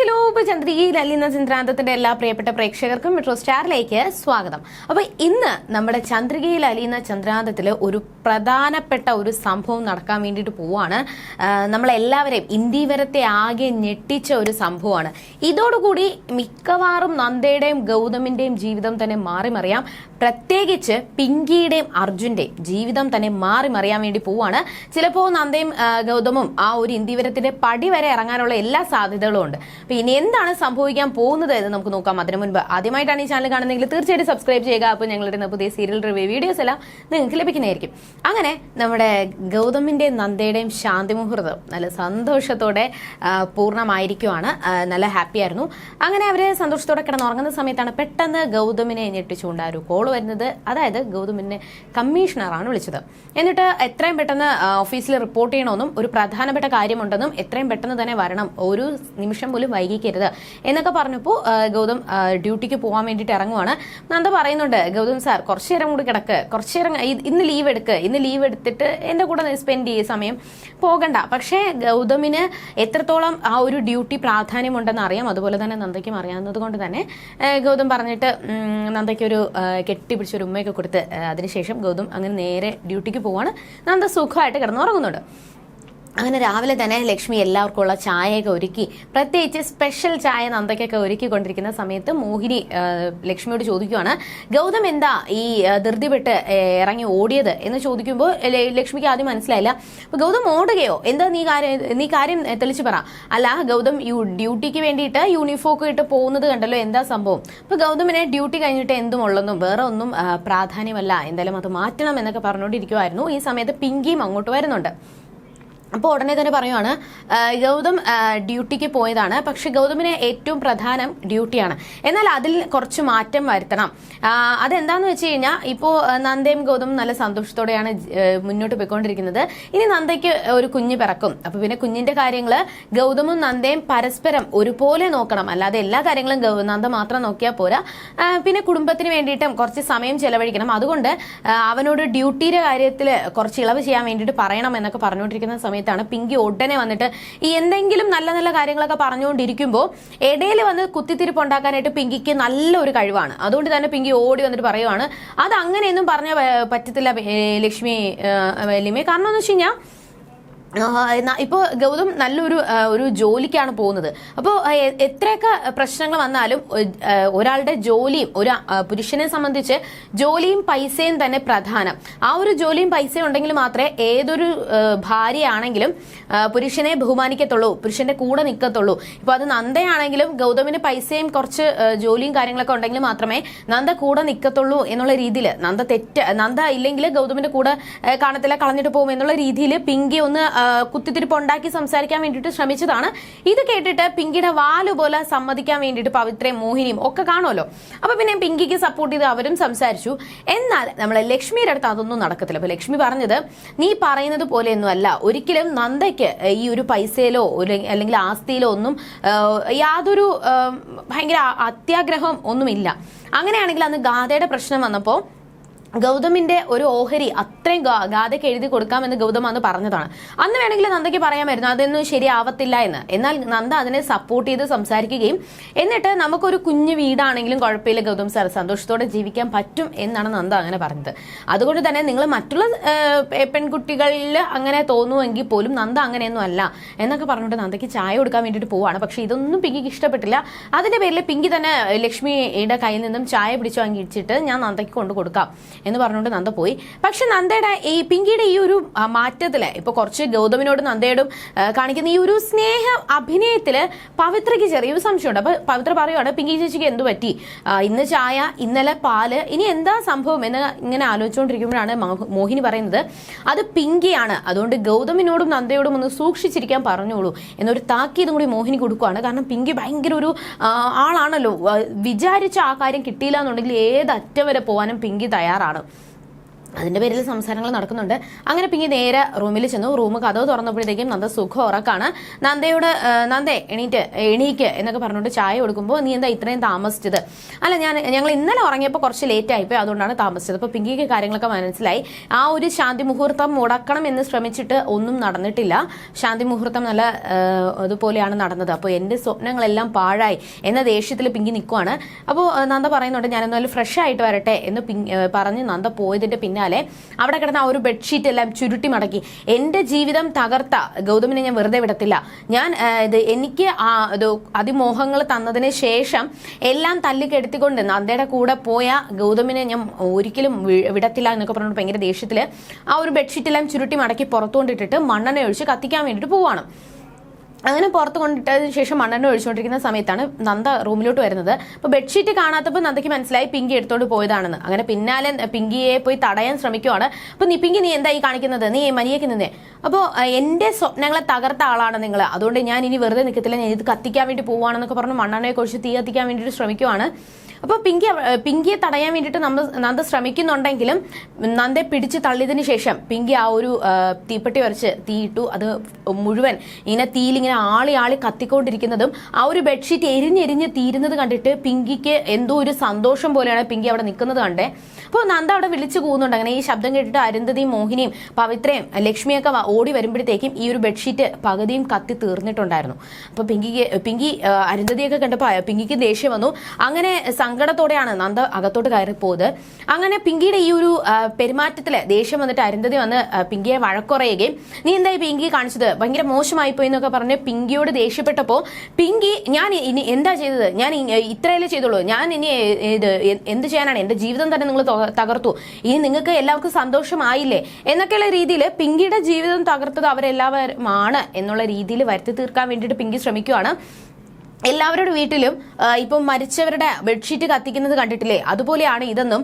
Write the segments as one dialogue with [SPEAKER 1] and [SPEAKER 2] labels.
[SPEAKER 1] Hello ഇപ്പൊ ചന്ദ്രികയിൽ ലലിന ചന്ദ്രാന്തത്തിന്റെ എല്ലാ പ്രിയപ്പെട്ട പ്രേക്ഷകർക്കും മെട്രോ സ്റ്റാറിലേക്ക് സ്വാഗതം. അപ്പൊ ഇന്ന് നമ്മുടെ ചന്ദ്രികയിൽ അലിയുന്ന ചന്ദ്രാന്തത്തിൽ ഒരു പ്രധാനപ്പെട്ട ഒരു സംഭവം നടക്കാൻ വേണ്ടിയിട്ട് പോവാണ്. നമ്മളെല്ലാവരെയും ഇന്ദീവരത്തെ ആകെ ഞെട്ടിച്ച ഒരു സംഭവമാണ്. ഇതോടുകൂടി മിക്കവാറും നന്ദയുടെയും ഗൗതമിന്റെയും ജീവിതം തന്നെ മാറി മറിയാം. പ്രത്യേകിച്ച് പിങ്കിയുടെയും അർജുന്റെയും ജീവിതം തന്നെ മാറി മറിയാൻ വേണ്ടി പോവാണ്. ചിലപ്പോൾ നന്ദയും ഗൗതമും ആ ഒരു ഇന്ദീവരത്തിന്റെ പടി വരെ ഇറങ്ങാനുള്ള എല്ലാ സാധ്യതകളും ഉണ്ട്. അപ്പൊ ഇനി എന്താണ് സംഭവിക്കാൻ പോകുന്നത് എന്ന് നമുക്ക് നോക്കാം. അതിനു മുൻപ് ആദ്യമായിട്ടാണ് ഈ ചാനൽ കാണുന്നതെങ്കിൽ തീർച്ചയായിട്ടും സബ്സ്ക്രൈബ് ചെയ്യുക. അപ്പോൾ ഞങ്ങളുടെ പുതിയ സീരിയൽ റിവ്യൂ വീഡിയോസ് എല്ലാം നിങ്ങൾക്ക് ലഭിക്കുന്നതായിരിക്കും. അങ്ങനെ നമ്മുടെ ഗൗതമിന്റെയും നന്ദയുടെയും ശാന്തി മുഹൂർത്തം നല്ല സന്തോഷത്തോടെ പൂർണമായിരിക്കുവാണ്. നല്ല ഹാപ്പി ആയിരുന്നു. അങ്ങനെ അവർ സന്തോഷത്തോടെ കിടന്നുറങ്ങുന്ന സമയത്താണ് പെട്ടെന്ന് ഗൗതമിനെ ഞെട്ടിച്ചുകൊണ്ട് ഒരു കോൾ വരുന്നത്. അതായത് ഗൗതമിനെ കമ്മീഷണറാണ് വിളിച്ചത്. എന്നിട്ട് എത്രയും പെട്ടെന്ന് ഓഫീസിൽ റിപ്പോർട്ട് ചെയ്യണമെന്നും ഒരു പ്രധാനപ്പെട്ട കാര്യമുണ്ടെന്നും എത്രയും പെട്ടെന്ന് തന്നെ വരണം. ഒരു നിമിഷം പോലും വൈകിക്കരുത്. എന്നൊക്കെ പറഞ്ഞപ്പോൾ ഗൗതം ഡ്യൂട്ടിക്ക് പോകാൻ വേണ്ടിയിട്ട് ഇറങ്ങുവാണ്. നന്ദ പറയുന്നുണ്ട് ഗൗതം സാർ കുറച്ചു നേരം കൂടി കിടക്ക്. കുറച്ചു നേരം ഇന്ന് ലീവ് എടുക്ക്. ഇന്ന് ലീവ് എടുത്തിട്ട് എന്റെ കൂടെ സ്പെൻഡ് ചെയ്യ സമയം പോകണ്ട. പക്ഷേ ഗൗതമിന് എത്രത്തോളം ആ ഒരു ഡ്യൂട്ടി പ്രാധാന്യമുണ്ടെന്ന് അറിയാം. അതുപോലെ തന്നെ നന്ദയ്ക്കും അറിയാവുന്നത് കൊണ്ട് തന്നെ ഗൗതം പറഞ്ഞിട്ട് നന്ദയ്ക്ക് ഒരു കെട്ടിപ്പിടിച്ചൊരു ഉമ്മയൊക്കെ കൊടുത്ത് അതിനുശേഷം ഗൗതം അങ്ങനെ നേരെ ഡ്യൂട്ടിക്ക് പോവാണ്. നന്ദ സുഖമായിട്ട് കിടന്നുറങ്ങുന്നുണ്ട് അങ്ങനെ രാവിലെ തന്നെ ലക്ഷ്മി എല്ലാവർക്കും ഉള്ള ചായയൊക്കെ ഒരുക്കി പ്രത്യേകിച്ച് സ്പെഷ്യൽ ചായ നന്ദയ്ക്കൊക്കെ ഒരുക്കിക്കൊണ്ടിരിക്കുന്ന സമയത്ത് മോഹിനി ലക്ഷ്മിയോട് ചോദിക്കുവാണ് ഗൗതം എന്താ ഈ ധൃതിപെട്ട് ഇറങ്ങി ഓടിയത്? എന്ന് ചോദിക്കുമ്പോൾ ലക്ഷ്മിക്ക് ആദ്യം മനസ്സിലായില്ല. അപ്പോൾ ഗൗതം ഓടുകയോ? എന്താ നീ കാര്യം നീ കാര്യം തെളിച്ച് പറ. അല്ല ഗൗതം യു ഡ്യൂട്ടിക്ക് വേണ്ടിയിട്ട് യൂണിഫോം ഇട്ട് പോകുന്നത് കണ്ടല്ലോ എന്താ സംഭവം? അപ്പോൾ ഗൗതമിനെ ഡ്യൂട്ടി കഴിഞ്ഞിട്ട് എന്തും ഉള്ളെന്നും വേറെ ഒന്നും പ്രാധാന്യമല്ല. എന്തായാലും അത് മാറ്റണം എന്നൊക്കെ പറഞ്ഞുകൊണ്ടിരിക്കുമായിരുന്നു ഈ സമയത്ത് പിങ്കിയും അങ്ങോട്ട് വരുന്നുണ്ട്. അപ്പോൾ ഉടനെ തന്നെ പറയുവാണ് ഗൗതം ഡ്യൂട്ടിക്ക് പോയതാണ്. പക്ഷെ ഗൗതമിന് ഏറ്റവും പ്രധാനം ഡ്യൂട്ടിയാണ്. എന്നാൽ അതിൽ കുറച്ച് മാറ്റം വരുത്തണം. അതെന്താന്ന് വെച്ച് കഴിഞ്ഞാൽ ഇപ്പോൾ നന്ദയും ഗൗതമും നല്ല സന്തോഷത്തോടെയാണ് മുന്നോട്ട് പോയിക്കൊണ്ടിരിക്കുന്നത്. ഇനി നന്ദയ്ക്ക് ഒരു കുഞ്ഞ് പിറക്കും. അപ്പോൾ പിന്നെ കുഞ്ഞിന്റെ കാര്യങ്ങൾ ഗൗതമും നന്ദയും പരസ്പരം ഒരുപോലെ നോക്കണം. അല്ലാതെ എല്ലാ കാര്യങ്ങളും നന്ദ മാത്രം നോക്കിയാൽ പോരാ. പിന്നെ കുടുംബത്തിന് വേണ്ടിയിട്ടും കുറച്ച് സമയം ചെലവഴിക്കണം. അതുകൊണ്ട് അവനോട് ഡ്യൂട്ടിയുടെ കാര്യത്തിൽ കുറച്ച് ഇളവ് ചെയ്യാൻ വേണ്ടിയിട്ട് പറയണം എന്നൊക്കെ പറഞ്ഞുകൊണ്ടിരിക്കുന്ന സമയത്താണ് പിങ്കി ഉടനെ വന്നിട്ട് ഈ എന്തെങ്കിലും നല്ല നല്ല കാര്യങ്ങളൊക്കെ പറഞ്ഞുകൊണ്ടിരിക്കുമ്പോൾ ഇടയിൽ വന്ന് കുത്തിത്തിരിപ്പ് ഉണ്ടാക്കാനായിട്ട് പിങ്കിക്ക് നല്ലൊരു കഴിവാണ്. അതുകൊണ്ട് തന്നെ പിങ്കി ഓടി വന്നിട്ട് പറയുവാണ് അത് അങ്ങനെയൊന്നും പറഞ്ഞ പറ്റത്തില്ല ലക്ഷ്മി ഏ, വല്യമ്മേ. കാരണം എന്ന് വെച്ച് കഴിഞ്ഞാൽ ഇപ്പോൾ ഗൗതം നല്ലൊരു ഒരു ജോലിക്കാണ് പോകുന്നത്. അപ്പോൾ എത്രയൊക്കെ പ്രശ്നങ്ങൾ വന്നാലും ഒരാളുടെ ജോലിയും ഒരു പുരുഷനെ സംബന്ധിച്ച് ജോലിയും പൈസയും തന്നെ പ്രധാനം. ആ ഒരു ജോലിയും പൈസയും ഉണ്ടെങ്കിൽ മാത്രമേ ഏതൊരു ഭാര്യയാണെങ്കിലും പുരുഷനെ ബഹുമാനിക്കത്തുള്ളൂ പുരുഷന്റെ കൂടെ നിൽക്കത്തുള്ളൂ ഇപ്പോൾ അത് നന്ദയാണെങ്കിലും ഗൗതമിന് പൈസയും കുറച്ച് ജോലിയും കാര്യങ്ങളൊക്കെ ഉണ്ടെങ്കിൽ മാത്രമേ നന്ദ കൂടെ നിൽക്കത്തുള്ളൂ എന്നുള്ള രീതിയിൽ നന്ദ തെറ്റ് നന്ദ ഇല്ലെങ്കിൽ ഗൗതമിന്റെ കൂടെ കാണത്തില്ല കളഞ്ഞിട്ട് പോകും എന്നുള്ള രീതിയിൽ പിങ്കി ഒന്ന് കുത്തിത്തിരിപ്പ് ഉണ്ടാക്കി സംസാരിക്കാൻ വേണ്ടിയിട്ട് ശ്രമിച്ചതാണ്. ഇത് കേട്ടിട്ട് പിങ്കിയുടെ വാലുപോലെ സമ്മതിക്കാൻ വേണ്ടിയിട്ട് പവിത്രയും മോഹിനിയും ഒക്കെ കാണുമല്ലോ. അപ്പൊ പിന്നെ പിങ്കിക്ക് സപ്പോർട്ട് ചെയ്ത് അവരും സംസാരിച്ചു. എന്നാൽ നമ്മളെ ലക്ഷ്മിയുടെ അടുത്ത് അതൊന്നും നടക്കത്തില്ല. അപ്പൊ ലക്ഷ്മി പറഞ്ഞത് നീ പറയുന്നത് പോലെയൊന്നും അല്ല. ഒരിക്കലും നന്ദയ്ക്ക് ഈ ഒരു പൈസയിലോ അല്ലെങ്കിൽ ആസ്തിയിലോ ഒന്നും യാതൊരു ഭയങ്കര അത്യാഗ്രഹം ഒന്നുമില്ല. അങ്ങനെയാണെങ്കിൽ അന്ന് ഗാഥയുടെ പ്രശ്നം വന്നപ്പോൾ ഗൗതമിന്റെ ഒരു ഓഹരി അത്രയും ഗാഥയ്ക്ക് എഴുതി കൊടുക്കാമെന്ന് ഗൗതം അന്ന് പറഞ്ഞതാണ്. അന്ന് വേണമെങ്കിൽ നന്ദയ്ക്ക് പറയാമായിരുന്നു അതൊന്നും ശരിയാവത്തില്ല എന്ന്. എന്നാൽ നന്ദ അതിനെ സപ്പോർട്ട് ചെയ്ത് സംസാരിക്കുകയും എന്നിട്ട് നമുക്കൊരു കുഞ്ഞു വീടാണെങ്കിലും കുഴപ്പമില്ല ഗൗതം സാർ സന്തോഷത്തോടെ ജീവിക്കാൻ പറ്റും എന്നാണ് നന്ദ അങ്ങനെ പറഞ്ഞത്. അതുകൊണ്ട് തന്നെ നിങ്ങൾ മറ്റുള്ള പെൺകുട്ടികളിൽ അങ്ങനെ തോന്നുമെങ്കിൽ പോലും നന്ദ അങ്ങനെയൊന്നും അല്ല എന്നൊക്കെ പറഞ്ഞുകൊണ്ട് നന്ദയ്ക്ക് ചായ കൊടുക്കാൻ വേണ്ടിയിട്ട് പോവാണ്. പക്ഷെ ഇതൊന്നും പിങ്കിക്ക് ഇഷ്ടപ്പെട്ടില്ല. അതിന്റെ പേരിൽ പിങ്കി തന്നെ ലക്ഷ്മിയുടെ കയ്യിൽ നിന്നും ചായ പിടിച്ചു വാങ്ങിച്ചിട്ട് ഞാൻ നന്ദയ്ക്ക് കൊണ്ടു കൊടുക്കാം. എന്ന് പറഞ്ഞുകൊണ്ട് നന്ദ പോയി. പക്ഷെ നന്ദയുടെ ഈ പിങ്കിയുടെ ഈ ഒരു മാറ്റത്തിൽ ഇപ്പൊ കുറച്ച് ഗൗതമിനോടും നന്ദയോടും കാണിക്കുന്ന ഈ ഒരു സ്നേഹ അഭിനയത്തിൽ പവിത്രയ്ക്ക് ചെറിയൊരു സംശയമുണ്ട്. അപ്പൊ പവിത്ര പറയുവാണ് പിങ്കി ചേച്ചിക്ക് എന്തു പറ്റി? ഇന്ന് ചായ ഇന്നലെ പാൽ ഇനി എന്താ സംഭവം? എന്ന് ഇങ്ങനെ ആലോചിച്ചുകൊണ്ടിരിക്കുമ്പോഴാണ് മോഹിനി പറയുന്നത്. അത് പിങ്കിയാണ്. അതുകൊണ്ട് ഗൗതമിനോടും നന്ദയോടും ഒന്ന് സൂക്ഷിച്ചിരിക്കാൻ പറഞ്ഞോളൂ. എന്നൊരു താക്കീതും കൂടി മോഹിനി കൊടുക്കുവാണ്. കാരണം പിങ്കി ഭയങ്കര ഒരു ആളാണല്ലോ. വിചാരിച്ച ആ കാര്യം കിട്ടിയില്ല എന്നുണ്ടെങ്കിൽ ഏത് അറ്റം വരെ പോകാനും പിങ്കി തയ്യാറാണ്. ആണ് അതിന്റെ പേരിൽ സംസാരങ്ങൾ നടക്കുന്നുണ്ട്. അങ്ങനെ പിങ്കി നേരെ റൂമിൽ ചെന്നു. റൂം കഥവ് തുറന്നപ്പോഴത്തേക്കും നന്ദ സുഖ ഉറക്കാണ്. നന്ദയോട് നന്ദേ എണീറ്റ് എണീക്ക് എന്നൊക്കെ പറഞ്ഞുകൊണ്ട് ചായ കൊടുക്കുമ്പോൾ നീ എന്താ ഇത്രയും താമസിച്ചത്? അല്ല ഞാൻ ഞങ്ങൾ ഇന്നലെ ഉറങ്ങിയപ്പോൾ കുറച്ച് ലേറ്റ് ആയിപ്പോയി അതുകൊണ്ടാണ് താമസിച്ചത്. അപ്പോൾ പിങ്കിക്ക് കാര്യങ്ങളൊക്കെ മനസ്സിലായി. ആ ഒരു ശാന്തി മുഹൂർത്തം മുടക്കണം എന്ന് ശ്രമിച്ചിട്ട് ഒന്നും നടന്നിട്ടില്ല. ശാന്തി മുഹൂർത്തം നല്ല അതുപോലെയാണ് നടന്നത്. അപ്പോൾ എന്റെ സ്വപ്നങ്ങളെല്ലാം പാഴായി എന്ന ദേഷ്യത്തിൽ പിങ്കി നിൽക്കുവാണ് അപ്പോൾ നന്ദ പറയുന്നുണ്ട് ഞാൻ എന്നാലും ഫ്രഷ് ആയിട്ട് വരട്ടെ എന്ന് പറഞ്ഞ് നന്ദ പോയതിന്റെ പിന്നാലെ അവിടെ കിടന്ന ആ ഒരു ബെഡ്ഷീറ്റ് എല്ലാം ചുരുട്ടി മടക്കി. എന്റെ ജീവിതം തകർത്ത ഗൗതമിനെ ഞാൻ വെറുതെ വിടത്തില്ല. ഞാൻ ഇത് എനിക്ക് ആ ഇത് അതിമോഹങ്ങൾ തന്നതിന് ശേഷം എല്ലാം തല്ലിക്കെടുത്തിക്കൊണ്ട് നന്ദയുടെ കൂടെ പോയ ഗൗതമിനെ ഞാൻ ഒരിക്കലും വിടത്തില്ല എന്നൊക്കെ പറഞ്ഞിട്ട് ഭയങ്കര ദേഷ്യത്തിൽ ആ ഒരു ബെഡ്ഷീറ്റ് എല്ലാം ചുരുട്ടി മടക്കി പുറത്തുകൊണ്ടിട്ടിട്ട് മണ്ണെണ്ണ ഒഴിച്ച് കത്തിക്കാൻ വേണ്ടിയിട്ട് പോവാണ്. അങ്ങനെ പുറത്ത് കൊണ്ടിട്ടതിന് ശേഷം മണ്ണെണ്ണ ഒഴിച്ചുകൊണ്ടിരിക്കുന്ന സമയത്താണ് നന്ദ റൂമിലോട്ട് വരുന്നത്. അപ്പോൾ ബെഡ്ഷീറ്റ് കാണാത്തപ്പോൾ നന്ദയ്ക്ക് മനസ്സിലായി പിങ്കി എടുത്തോണ്ട് പോയതാണെന്ന്. അങ്ങനെ പിന്നാലെ പിങ്കിയെ പോയി തടയാൻ ശ്രമിക്കുവാണ്. അപ്പോൾ നീ പിങ്കി നീ എന്തായി കാണിക്കുന്നത്? നീ മനിയേക്ക് നിന്നേ. അപ്പോൾ എന്റെ സ്വപ്നങ്ങളെ തകർത്ത ആളാണ് നിങ്ങൾ അതുകൊണ്ട് ഞാൻ ഇനി വെറുതെ നിൽക്കത്തില്ല ഞാൻ ഇത് കത്തിക്കാൻ വേണ്ടി പോവുകയാണെന്നൊക്കെ പറഞ്ഞ് മണ്ണെണ്ണയെ കുറിച്ച് തീ കത്തിക്കാൻ വേണ്ടിയിട്ട് ശ്രമിക്കുവാണ്. അപ്പോൾ പിങ്കി പിങ്കിയെ തടയാൻ വേണ്ടിയിട്ട് നമ്മൾ നന്ദ ശ്രമിക്കുന്നുണ്ടെങ്കിലും നന്ദെ പിടിച്ച് തള്ളിയതിനു ശേഷം പിങ്കി ആ ഒരു തീപ്പെട്ടി വരച്ച് തീയിട്ടു അത് മുഴുവൻ ഇങ്ങനെ തീയിലിങ്ങനെ ആളി ആളി കത്തിക്കൊണ്ടിരിക്കുന്നതും ആ ഒരു ബെഡ്ഷീറ്റ് എരിഞ്ഞെരിഞ്ഞ് തീരുന്നത് കണ്ടിട്ട് പിങ്കിക്ക് എന്തോ ഒരു സന്തോഷം പോലെയാണ് പിങ്കി അവിടെ നിൽക്കുന്നത് കണ്ടേ. അപ്പോൾ നന്ദ അവിടെ വിളിച്ചു പോകുന്നുണ്ട് അങ്ങനെ ഈ ശബ്ദം കേട്ടിട്ട് അരുന്ധതിയും മോഹിനിയും പവിത്രയും ലക്ഷ്മിയൊക്കെ ഓടി വരുമ്പോഴത്തേക്കും ഈ ഒരു ബെഡ്ഷീറ്റ് പകുതിയും കത്തി തീർന്നിട്ടുണ്ടായിരുന്നു. അപ്പോൾ പിങ്കിക്ക് പിങ്കി അരുന്ധതിയൊക്കെ കണ്ടപ്പോൾ പിങ്കിക്ക് ദേഷ്യം വന്നു. അങ്ങനെ സങ്കടത്തോടെയാണ് നന്ദ അകത്തോട്ട് കയറിപ്പോയത് അങ്ങനെ പിങ്കിയുടെ ഈ ഒരു പെരുമാറ്റത്തിൽ ദേഷ്യം വന്നിട്ട് അരുന്ധതി വന്ന് പിങ്കിയെ വഴക്കുറയുകയും നീ എന്തായി പിങ്കി കാണിച്ചത്? ഭയങ്കര മോശമായി പോയി എന്നൊക്കെ പറഞ്ഞ് പിങ്കിയോട് ദേഷ്യപ്പെട്ടപ്പോൾ പിങ്കി ഞാൻ ഇനി എന്താ ചെയ്തത്? ഞാൻ ഇത്രയല്ലേ ചെയ്തുള്ളൂ. ഞാൻ ഇനി ഇത് എന്ത് ചെയ്യാനാണ്? എന്റെ ജീവിതം തന്നെ നിങ്ങൾ തകർത്തു. ഇനി നിങ്ങൾക്ക് എല്ലാവർക്കും സന്തോഷമായില്ലേ? എന്നൊക്കെയുള്ള രീതിയിൽ പിങ്കിയുടെ ജീവിതം തകർത്തത് അവരെല്ലാവരുമാണ് എന്നുള്ള രീതിയിൽ വരുത്തി തീർക്കാൻ വേണ്ടിയിട്ട് പിങ്കി ശ്രമിക്കുവാണ്. എല്ലാവരുടെ വീട്ടിലും ഇപ്പം മരിച്ചവരുടെ ബെഡ്ഷീറ്റ് കത്തിക്കുന്നത് കണ്ടിട്ടില്ലേ? അതുപോലെയാണ് ഇതെന്നും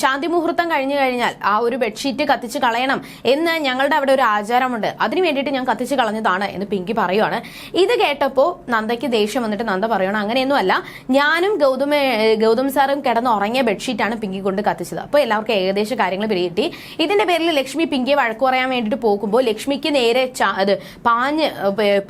[SPEAKER 1] ശാന്തി മുഹൂർത്തം കഴിഞ്ഞു കഴിഞ്ഞാൽ ആ ഒരു ബെഡ്ഷീറ്റ് കത്തിച്ച് കളയണം എന്ന് ഞങ്ങളുടെ അവിടെ ഒരു ആചാരമുണ്ട്. അതിനു വേണ്ടിയിട്ട് ഞാൻ കത്തിച്ച് കളഞ്ഞതാണ് എന്ന് പിങ്കി പറയുവാണ്. ഇത് കേട്ടപ്പോൾ നന്ദയ്ക്ക് ദേഷ്യം വന്നിട്ട് നന്ദ പറയണം അങ്ങനെയൊന്നുമല്ല. ഞാനും ഗൗതമ ഗൗതം സാറും കിടന്ന് ഉറങ്ങിയ ബെഡ്ഷീറ്റാണ് പിങ്കി കൊണ്ട് കത്തിച്ചത്. അപ്പോൾ എല്ലാവർക്കും ഏകദേശം കാര്യങ്ങൾ പിടികിട്ടി. ഇതിന്റെ പേരിൽ ലക്ഷ്മി പിങ്കിയെ വഴക്കു പറയാൻ വേണ്ടിയിട്ട് പോകുമ്പോൾ ലക്ഷ്മിക്ക് നേരെ അത് പാഞ്ഞ്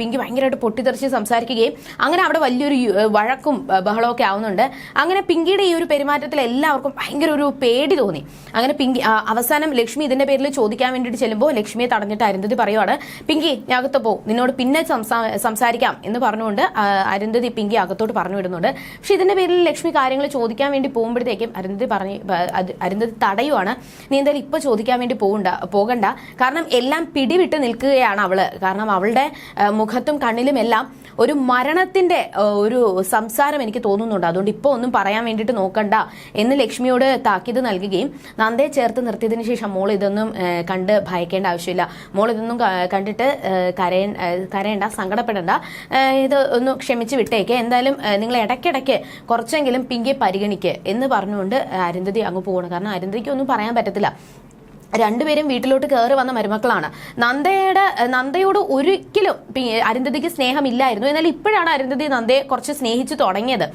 [SPEAKER 1] പിങ്കി ഭയങ്കരമായിട്ട് പൊട്ടിത്തെറിച്ച് സംസാരിക്കുകയും അങ്ങനെ അവിടെ വലിയൊരു വഴക്കും ബഹളമൊക്കെ ആവുന്നുണ്ട്. അങ്ങനെ പിങ്കിയുടെ ഈ ഒരു പെരുമാറ്റത്തിൽ എല്ലാവർക്കും ഭയങ്കര ഒരു പേടി തോന്നി. അങ്ങനെ പിങ്കി അവസാനം ലക്ഷ്മി ഇതിന്റെ പേരിൽ ചോദിക്കാൻ വേണ്ടിയിട്ട് ചെല്ലുമ്പോൾ ലക്ഷ്മിയെ തടഞ്ഞിട്ട് അരുന്ധതി പറയുവാണ്. പിങ്കി ഞാൻ അകത്ത് പോ. നിന്നോട് പിന്നെ സംസാ- സംസാരിക്കാം എന്ന് പറഞ്ഞുകൊണ്ട് അരുന്ധതി പിങ്കി അകത്തോട്ട് പറഞ്ഞു വിടുന്നുണ്ട്. പക്ഷെ ഇതിന്റെ പേരിൽ ലക്ഷ്മി കാര്യങ്ങൾ ചോദിക്കാൻ വേണ്ടി പോകുമ്പോഴത്തേക്കും അരുന്ധതി പറഞ്ഞു അരുന്ധതി തടയുവാണ്. നീ എന്തായാലും ഇപ്പൊ ചോദിക്കാൻ വേണ്ടി പോകണ്ട പോകണ്ട. കാരണം എല്ലാം പിടിവിട്ട് നിൽക്കുകയാണ് അവൾ. കാരണം അവളുടെ മുഖത്തും കണ്ണിലും എല്ലാം ഒരു മരണത്തിന്റെ ഒരു സംസാരം എനിക്ക് തോന്നുന്നുണ്ട്. അതുകൊണ്ട് ഇപ്പോൾ ഒന്നും പറയാൻ വേണ്ടിയിട്ട് നോക്കണ്ട എന്ന് ലക്ഷ്മിയോട് താക്കീത് നൽകുകയും നന്ദേ ചേർത്ത് നിർത്തിയതിനു ശേഷം മോൾ ഇതൊന്നും കണ്ട് ഭയക്കേണ്ട ആവശ്യമില്ല. മോൾ ഇതൊന്നും കണ്ടിട്ട് കരയ കരയേണ്ട സങ്കടപ്പെടേണ്ട. ഇത് ഒന്ന് ക്ഷമിച്ച് വിട്ടേക്ക്. എന്തായാലും നിങ്ങൾ ഇടയ്ക്കിടയ്ക്ക് കുറച്ചെങ്കിലും പിങ്കിയെ പരിഗണിക്കുക എന്ന് പറഞ്ഞുകൊണ്ട് അരുന്ധതി അങ്ങ് പോകണം കാരണം അരുന്ധതിക്ക് ഒന്നും പറയാൻ പറ്റത്തില്ല. രണ്ടുപേരും വീട്ടിലോട്ട് കയറി വന്ന മരുമക്കളാണ്. നന്ദയുടെ നന്ദയോട് ഒരിക്കലും അരുന്ധതിക്ക് സ്നേഹമില്ലായിരുന്നു. എന്നാൽ ഇപ്പോഴാണ് അരുന്ധതി നന്ദയെ കുറച്ച് സ്നേഹിച്ചു തുടങ്ങിയത്.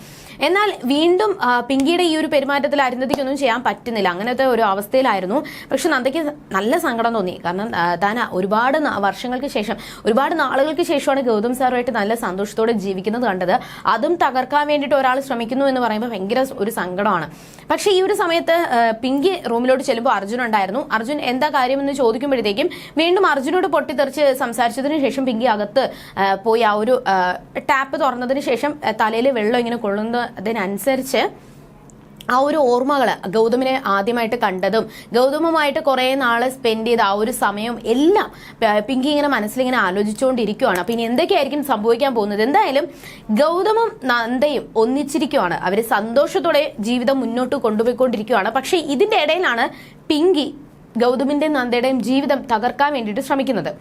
[SPEAKER 1] എന്നാൽ വീണ്ടും പിങ്കിയുടെ ഈ ഒരു പെരുമാറ്റത്തിൽ അരുന്ധതിക്കൊന്നും ചെയ്യാൻ പറ്റുന്നില്ല. അങ്ങനത്തെ ഒരു അവസ്ഥയിലായിരുന്നു. പക്ഷെ നന്ദയ്ക്ക് നല്ല സങ്കടം തോന്നി. കാരണം താൻ ഒരുപാട് വർഷങ്ങൾക്ക് ശേഷം ഒരുപാട് നാളുകൾക്ക് ശേഷമാണ് ഗൗതം സാറുമായിട്ട് നല്ല സന്തോഷത്തോടെ ജീവിക്കുന്നത് കണ്ടത്. അതും തകർക്കാൻ വേണ്ടിയിട്ട് ഒരാൾ ശ്രമിക്കുന്നു എന്ന് പറയുമ്പോൾ ഭയങ്കര ഒരു സങ്കടമാണ്. പക്ഷേ ഈ ഒരു സമയത്ത് പിങ്കി റൂമിലോട്ട് ചെല്ലുമ്പോൾ അർജുൻ ഉണ്ടായിരുന്നു. അർജുൻ എന്താ കാര്യമെന്ന് ചോദിക്കുമ്പോഴത്തേക്കും വീണ്ടും അർജുനോട് പൊട്ടിത്തെറിച്ച് സംസാരിച്ചതിന് ശേഷം പിങ്കി അകത്ത് പോയി ആ ഒരു ടാപ്പ് തുറന്നതിന് ശേഷം തലയിൽ വെള്ളം ഇങ്ങനെ കൊള്ളുന്നതിനനുസരിച്ച് ആ ഒരു ഓർമ്മകൾ ഗൗതമിനെ ആദ്യമായിട്ട് കണ്ടതും ഗൗതമുമായിട്ട് കുറേ നാൾ സ്പെൻഡ് ചെയ്ത ആ ഒരു സമയം എല്ലാം പിങ്കി ഇങ്ങനെ മനസ്സിലിങ്ങനെ ആലോചിച്ചുകൊണ്ടിരിക്കുകയാണ് അപ്പൊ ഇനി എന്തൊക്കെയായിരിക്കും സംഭവിക്കാൻ പോകുന്നത്? എന്തായാലും ഗൗതമും നന്ദയും ഒന്നിച്ചിരിക്കുകയാണ് അവർ സന്തോഷത്തോടെ ജീവിതം മുന്നോട്ട് കൊണ്ടുപോയിക്കൊണ്ടിരിക്കുവാണ്. പക്ഷേ ഇതിന്റെ ഇടയിലാണ് പിങ്കി ഗൗതമിന്റെയും നന്ദയുടെയും ജീവിതം തകർക്കാൻ വേണ്ടിയിട്ട് ശ്രമിക്കുന്നത്.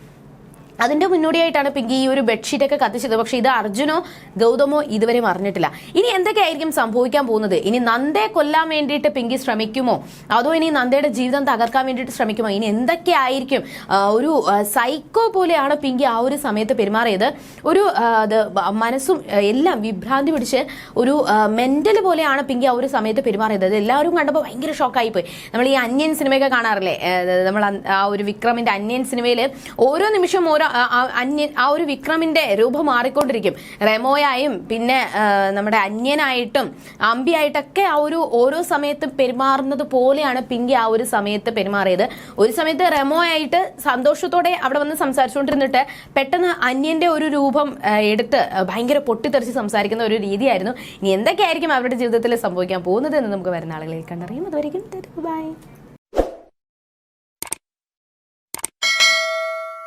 [SPEAKER 1] അതിന്റെ മുന്നോടിയായിട്ടാണ് പിങ്കി ഈ ഒരു ബെഡ്ഷീറ്റ് ഒക്കെ കത്തിച്ചത്. പക്ഷെ ഇത് അർജുനോ ഗൗതമോ ഇതുവരെ അറിഞ്ഞിട്ടില്ല. ഇനി എന്തൊക്കെയായിരിക്കും സംഭവിക്കാൻ പോകുന്നത്? ഇനി നന്ദയെ കൊല്ലാൻ വേണ്ടിയിട്ട് പിങ്കി ശ്രമിക്കുമോ? അതോ ഇനി നന്ദയുടെ ജീവിതം തകർക്കാൻ വേണ്ടിയിട്ട് ശ്രമിക്കുമോ? ഇനി എന്തൊക്കെയായിരിക്കും? ഒരു സൈക്കോ പോലെയാണ് പിങ്കി ആ ഒരു സമയത്ത് പെരുമാറിയത്. ഒരു മനസ്സും എല്ലാം വിഭ്രാന്തി പിടിച്ച് ഒരു മെന്റൽ പോലെയാണ് പിങ്കി ആ ഒരു സമയത്ത് പെരുമാറിയത്. അത് എല്ലാവരും കണ്ടപ്പോൾ ഭയങ്കര ഷോക്കായി പോയി നമ്മൾ ഈ അന്യൻ സിനിമയൊക്കെ കാണാറില്ലേ? നമ്മൾ ആ ഒരു വിക്രമിന്റെ അന്യൻ സിനിമയിൽ ഓരോ നിമിഷം ഓരോ അന്യൻ ആ ഒരു വിക്രമിന്റെ രൂപം മാറിക്കൊണ്ടിരിക്കും. റെമോയായും പിന്നെ നമ്മുടെ അന്യനായിട്ടും അമ്പിയായിട്ടൊക്കെ ആ ഒരു ഓരോ സമയത്തും പെരുമാറുന്നത് പോലെയാണ് പിങ്കി ആ ഒരു സമയത്ത് പെരുമാറിയത്. ഒരു സമയത്ത് റെമോ ആയിട്ട് സന്തോഷത്തോടെ അവിടെ വന്ന് സംസാരിച്ചുകൊണ്ടിരുന്നിട്ട് പെട്ടെന്ന് അന്യന്റെ ഒരു രൂപം എടുത്ത് ഭയങ്കര പൊട്ടിത്തെറിച്ച് സംസാരിക്കുന്ന ഒരു രീതിയായിരുന്നു. ഇനി എന്തൊക്കെയായിരിക്കും അവരുടെ ജീവിതത്തിൽ സംഭവിക്കാൻ പോകുന്നത് എന്ന് നമുക്ക് വരുന്ന ആളുകളിൽ കണ്ടറിയും അതുവരെയും ബൈ.